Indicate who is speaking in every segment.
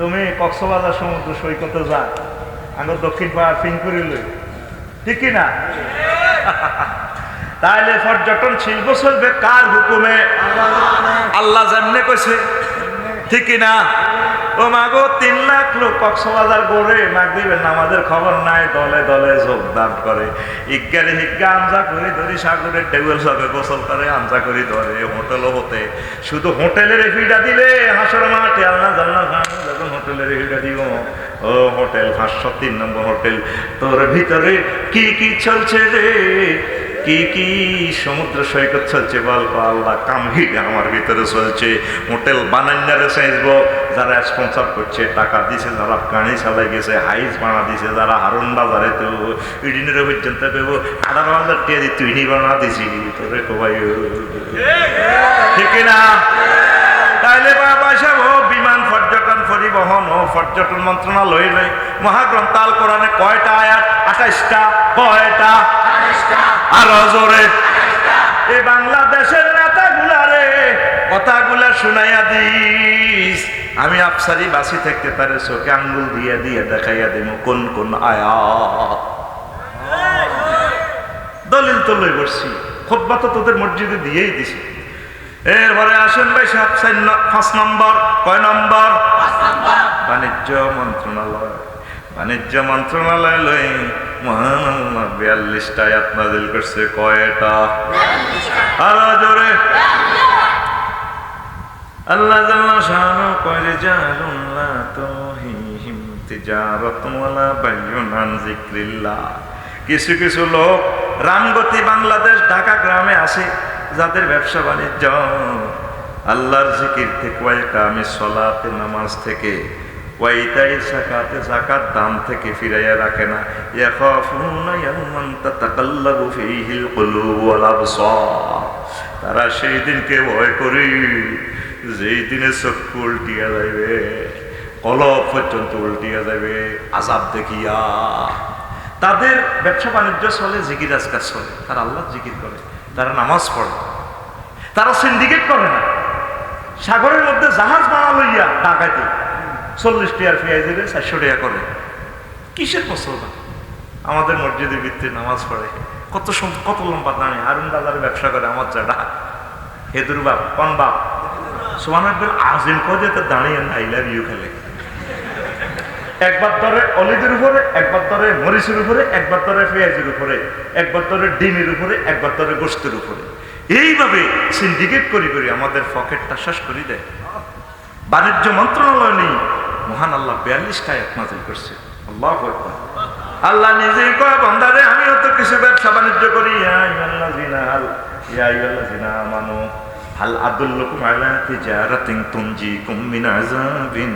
Speaker 1: তুমি কক্সবাজার সমুদ্র সৈকতে যা, আমি দক্ষিণ পাড়া ফিন লই। ঠিক কি না? তাহলে পর্যটন শিল্প চলবে কার হুকুমে? আল্লাহ যেমনে কইছে। ঠিক কি না? ও মাগো, তিন লাখ লোক কক্সবাজার গড়ে মাগ দিবেন আমাদের খবর নাই, দলে দলে যোগদান করে। ইজ্ঞানে হিজ্ঞা আমজা করে ধরি, সাগরের টেবিল সবে গোসল করে আমজা করে ধরে, হোটেলও হতে। শুধু হোটেলের ফিটা দিলে হাসর মাঠে আল্লাহ যখন হোটেলের ফিটা দিব ও হোটেল, পাঁচশো তিন নম্বর হোটেল। তোর ভিতরে কি কি চলছে রে? কি কি সমুদ্র সৈকত চলছে? বল আল্লাহ কামহি আমার ভিতরে চলছে। হোটেল বানান্যারে চাইব যারা স্পন্সর করছে, টাকা দিছে, যারা গাড়ি চালাই গেছে, হাইস বানা দিছে, যারা হারুন বাজারে তো ইডিনের পর্যন্ত পেব, আঠারো হাজার টিয়া দি তুই বানা দিছি, তোরে কবাই ঠিক না তাইলে বাবা সাহেব, বিমান পরিবহন ও পর্যটন মন্ত্রণালয় লই মহাগ্রন্থ কোরআনে কয়টা আয়াত? আঠাইশটা। কয়টা? আরও জোরে। এই বাংলাদেশের নেতাগুলা রে কথাগুলা শুনাইয়া দিস। আমি আফসারি বাসি থাকতে পারে চোখে আঙ্গুল দিয়ে দিয়ে দেখাইয়া দিব কোন কোন আয়াত। দলিল তো লই বসছি। খোদ্া তো তোদের মসজিদে দিয়েই দিছি। এরপরে আসেন ভাই সাত চার পাঁচ নম্বর। কয় নম্বর? বাণিজ্য মন্ত্রণালয়। বাণিজ্য মন্ত্রণালয় লই মহান আল্লাহ বিয়াল্লিশটা করছে। কয়টা? জোরে। আল্লাহ জাল্লা কিছু কিছু লোক রামগতি বাংলাদেশ ঢাকা গ্রামে আসে, যাদের ব্যবসা বাণিজ্য। আল্লাহর জিকির থেকে কয়েকটা আমি সলাতে নামাজ থেকে ওয়াইতাই সাকাতে জাকাত দাম থেকে ফিরাইয়া রাখে না। ইয়াখাফুনা ইয়াওমান তাতাকাল্লাবু ফীহিল কুলুব ওয়াল আবসার। তারা সেই দিনকে ভয় করি, যেই দিনে চক্ষু উল্টিয়া যাইবে, কলব পর্যন্ত উল্টিয়া যাবে আজাব দেখিয়া। তাদের ব্যবসা বাণিজ্য চলে, জিকির আজকার চলে। তারা আল্লাহ জিকির করে, তারা নামাজ পড়ে। তারা সিন্ডিকেট করে না। সাগরের মধ্যে জাহাজ বানা লইয়া ঢাকাইতে চল্লিশ টিয়ার দিলে চারশো টাকা করে। কিসের মুসলমান আমাদের মসজিদের ভিত্তি নামাজ পড়ে। কত কত লম্বা দাঁড়িয়ে হারুন দাদার ব্যবসা করে আমার জাডা হেদুর বাপ কন বাপ? সোমান একবার আজিম কদে তো দাঁড়িয়ে আই লাভ ইউ খেলে। একবার ধরে অলিদের উপরে, একবার ধরে মরিচের উপরে, একবার ধরে পেঁয়াজের উপরে, একবার ধরে ডিমের উপরে, একবার ধরে গোস্তের উপরে। এইভাবে সিন্ডিকেট করি করি আমাদের পকেটটা শেষ করে দেয়। বাণিজ্য মন্ত্রণালয় নেই। মহান আল্লাহ বিয়াল্লিশটা এক নাজিল করছে। আল্লাহ। আল্লাহ নিজেই কয় বন্দারে আমিও তো কিছু ব্যবসা বাণিজ্য করি। আমানু, হাল আদুল্লুকুম আলা তিজারাতিন তুনজিকুম মিন আযাবিন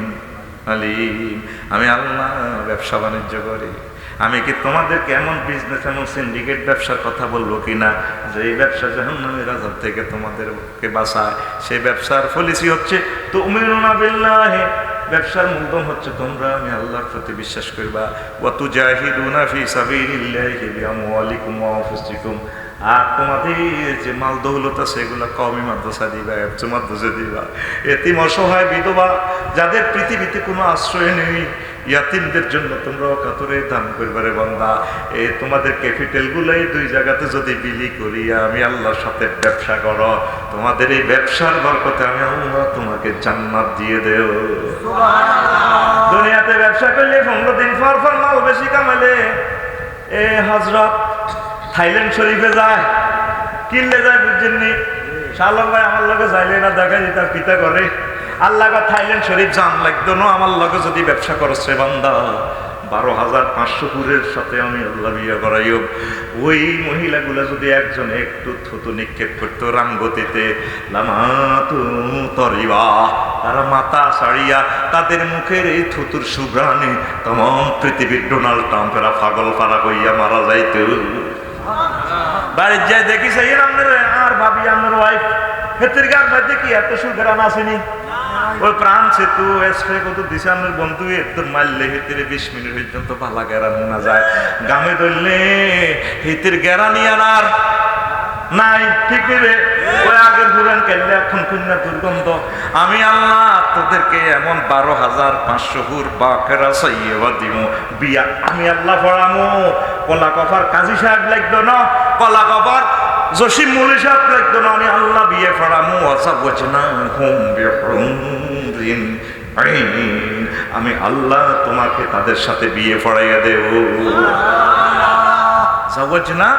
Speaker 1: আলিম। আমি আল্লাহ ব্যবসা বাণিজ্য করি। আমি কি তোমাদেরকে এমন বিজনেস এমন সিন্ডিকেট ব্যবসার কথা বলব কি না যে এই ব্যবসা জাহান্নামের আজাব থেকে তোমাদেরকে বাঁচায়। সেই ব্যবসার পলিসি হচ্ছে তো বিল্লাহে। ব্যবসার মূলধন হচ্ছে তোমরা, আমি আল্লাহর প্রতি বিশ্বাস করবা। ওয়াতু জাহিদুনা ফি আর তোমাদের যে মাল দৌলত এগুলো কমই মাদ্রাসা দিবা উচ্চ মাদ্রাসা দিবা। এতিম অসহায় বিধবা, যাদের পৃথিবীতে কোনো আশ্রয় নেই ইয়াতিমদের জন্য তোমরা কাতরে দান করবারে বন্দা। এ তোমাদের ক্যাপিটাল গুলাই দুই জায়গাতে যদি বিলি করি আমি আল্লাহর সাথে ব্যবসা করো। তোমাদের এই ব্যবসার বরকতে আমি আল্লাহ তোমাকে জান্নাত দিয়ে দেও দুনিয়াতে ব্যবসা করলে পনেরো দিন পর পর মাল বেশি কামাইলে। এ হজরত থাইল্যান্ড শরীফে যায় কিনলে যায় বুঝছেননি? শালম ভাই আমার লগে যাইলে না দেখা যেত পিতা করে আল্লাহ থাইল্যান্ড শরীফ জান লাগতো না আমার লগে যদি ব্যবসা করছে বান্দা, বারো হাজার পাঁচশো পুরের সাথে আমি আল্লাহ বিয়ে করাইও। ওই মহিলাগুলো যদি একজন একটু থুতু নিক্ষেপ করতো রামগতিতে তারা মাথা সারিয়া তাদের মুখের এই থুতুর সুগ্রাণে তমাম পৃথিবীর ডোনাল্ড ট্রাম্পেরা পাগল পাড়া কইয়া মারা যাইতো। বাড়ির যাই দেখি সেই আর ভাবি আপনার ওয়াইফ হেতের গার বাড়িতে কি এত সুগ্রাণ আসেনি প্রাণ সেতু স্প্রে কত বন্ধু মারলে বিশ মিনিট পর্যন্ত ভালা গেরান না যায়। গামে ধরলে হেতের গেরানি আনার নাই, ঠিক এখন আমি আল্লাহ তোদেরকে এমন বারো হাজার পাঁচশো হুর বাকেরা সাইয়েবা দিব বিয়া আমি আল্লাহ পড়ামো কলা কফার কাজী সাহেব লাগতো না? কলা কফার জসিম মলি সাহেব লাগতো না? আমি আল্লাহ বিয়ে আশা বোঝে না হুম আমি আল্লাহ তোমাকে তাদের সাথে বিয়ে পড়াইয়া দেব। না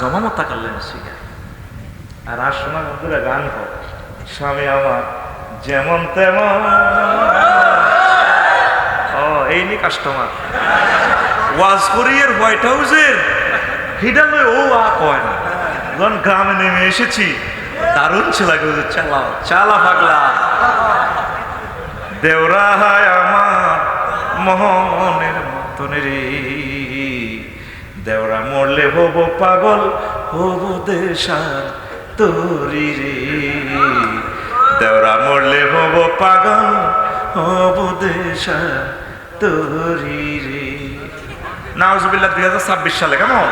Speaker 1: জমামতা করলেন শিখা আর আর শোনা বন্ধুরা গান হোক। স্বামী আমার যেমন তেমন। ও এই নি কাস্টমার ওয়াজ করিয়ের হোয়াইট হাউসের। হিডা লই ও আ কয় না। যখন গ্রামে নেমে এসেছি দারুণ ছিল চালা চালা পাগলা। দেওরা হায় আমার মোহনের মতন রে। দেওরা মরলে হব পাগল, হব দেশার তোরি রে। দেওরা মরলে হব পাগল, হব দেশার তোরি রে। নাউজুবিল্লাহ দুই হাজার ছাব্বিশ সালে, কেমন?